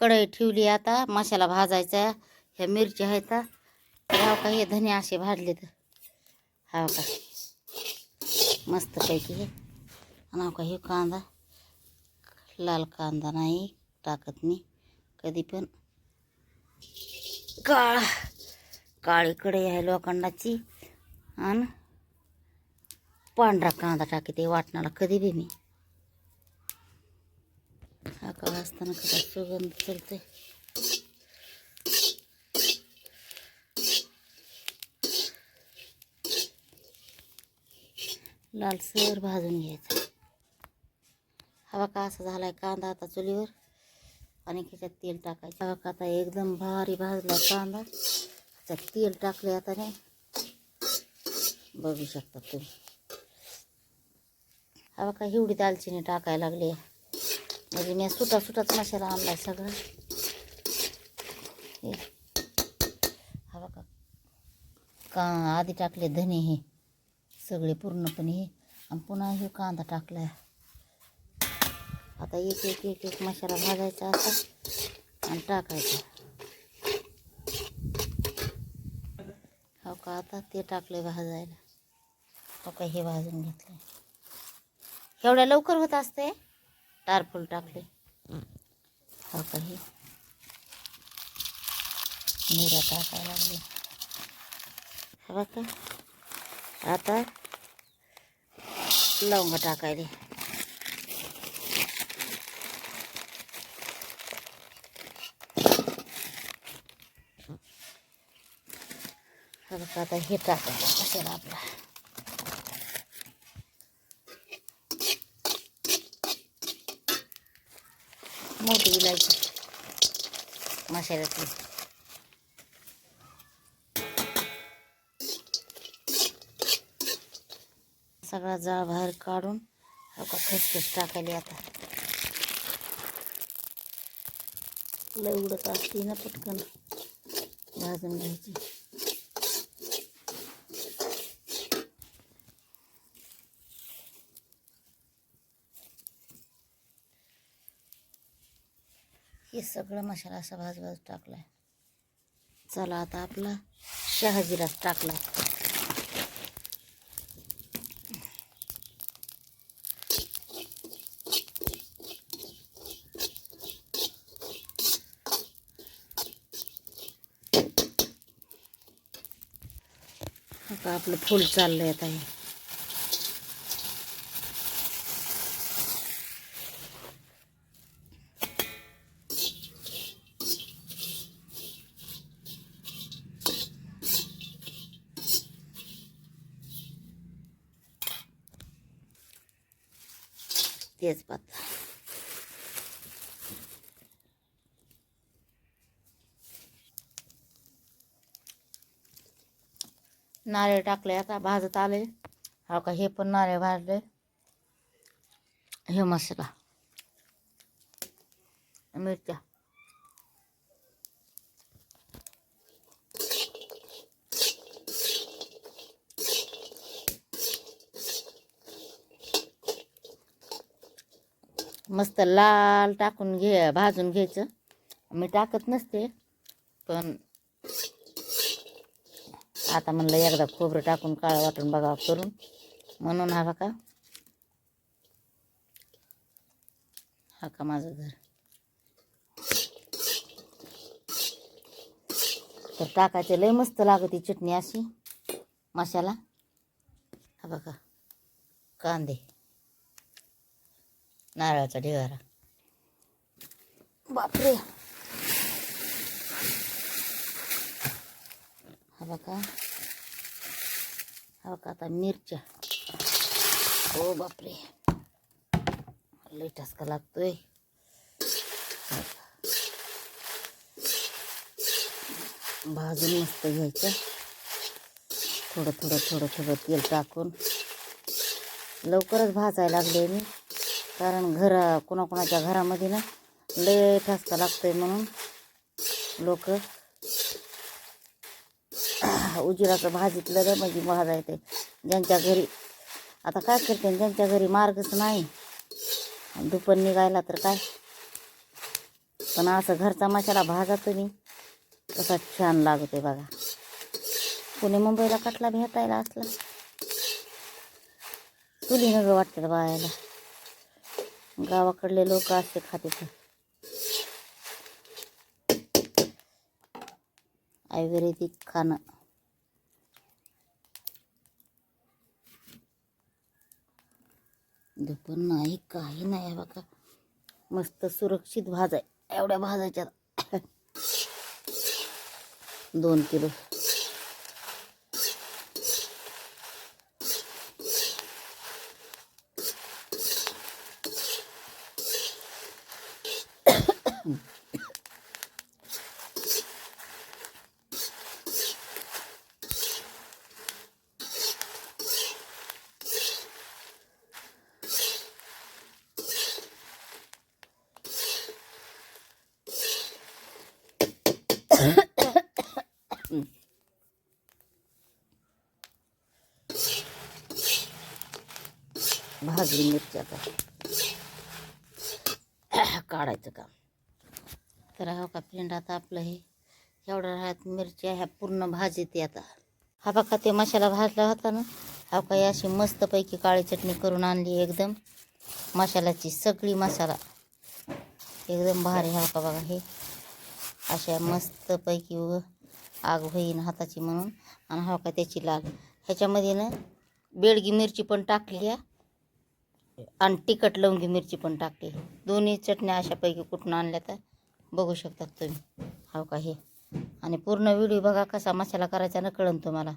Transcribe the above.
कढई ठेवली आता मसाला भाजायचा ह्या मिरच्या आहेत हा का हे धने असे भाजले तर हा का मस्त पैकी हे. आणि का हे कांदा लाल कांदा नाही टाकत मी कधी पण. काळ काळी कढई आहे लोखंडाची. आणि पांढरा कांदा टाकते वाटणाला कधी बी मी. हा सुगंध चलते। लालसर भाजून घ्यायचा हवा का झालाय कांदा आता तेल टाकायचं. हवा का एकदम भारी भाजला कांदा. तेल टाकले आता नाही. बघू शकता तुम्ही. हवा का हिवडी दालचिनी टाकायला लागली म्हणजे मी सुटा सुटाच मसाला आणलाय सगळं. हे. हवा का का आधी टाकले धने हे. सगळे पूर्णपणे हे. आणि पुन्हा हे कांदा टाकला आता एक एक एक एक मसाला भाजायचा असा आणि टाकायचा. हो का? आता ते टाकले भाजायला. हो का? हे भाजून घेतलं एवढ्या लवकर होत असते टारफुल टाकले. हा काही निरा टाकायला लागले. हवा का आता लवंग टाकायले. हे बघा आता हे टाकायला कशाला आपला. मोठी इलायची. मसाल्यातली. सगळा जाळ बाहेर काढून हा खसखस टाकायली आता. लय उडत असते ना पटकन. भाजून घ्यायची. हे सगळं मसाला असा भाज भाज टाकलाय. चला आता आपला शहाजिराच टाकला आपलं फुल चाललंय आता हे. तेजपात नारळ टाकले, आता भाजत आले. हा का, हे पण नारळ भाजले. हे मसाला. मिरच्या. मस्त लाल टाकून घे भाजून घ्यायचं. मी टाकत नसते पण आता म्हणलं एकदा खोबरं टाकून काळं वाटून बघा करून. म्हणून हा का हा का माझं घर. तर टाकायचे लय मस्त लागते चटणी अशी मसाला. हा बघा कांदे. नारळाचा ढिगारा. बापरे. हा बघा. हा बघा आता मिरच्या. हो बापरे. लई ठसका लागतोय. भाजून मस्त घ्यायचं. थोडं थोडं थोडं थोडं तेल टाकून. लवकरच भाजायला लागले मी. कारण घरा कोणाकोणाच्या घरामध्ये ना लय ठसका लागतोय म्हणून लोक उजिराचं भाजीतलं रे म्हणजे भाजायचं ज्यांच्या घरी आता काय करते ज्यांच्या घरी मार्गच नाही. दुपण निघायला तर काय? पण असं घरचा मसाला भाजा तुम्ही तसा छान लागतोय बघा. पुणे मुंबईला कटला भेटायला असला. चुली नग वाटतं बायाला गावाकडले लोक असे खाते आयुर्वेदिक खाणं. दुपण नाही काही नाही बघा. मस्त सुरक्षित भाज आहे. एवढ्या भाजायच्या दोन किलो. भाजली मिरची आता. काढायचं काम. तर हा का फ्रेंड आता आपलं हे एवढं राहत मिरच्या ह्या पूर्ण भाजीत आता. हा बघा ते मसाला भाजला होता ना हा काही अशी मस्तपैकी काळी चटणी करून आणली एकदम. मसाल्याची सगळी मसाला. एकदम भारी हा का बघा हे. अशा मस्तपैकी व आग होईन हाताची म्हणून. आणि हा का त्याची लाल ह्याच्यामध्ये ना बेडगी मिरची पण टाकली आहे. आणि तिखट लवंगी मिरची पण टाकली दोन्ही चटण्या अशापैकी कुठून आणल्या तर बघू शकतात तुम्ही. हो का हे. आणि पूर्ण व्हिडिओ बघा कसा मसाला करायचा ना कळन तुम्हाला.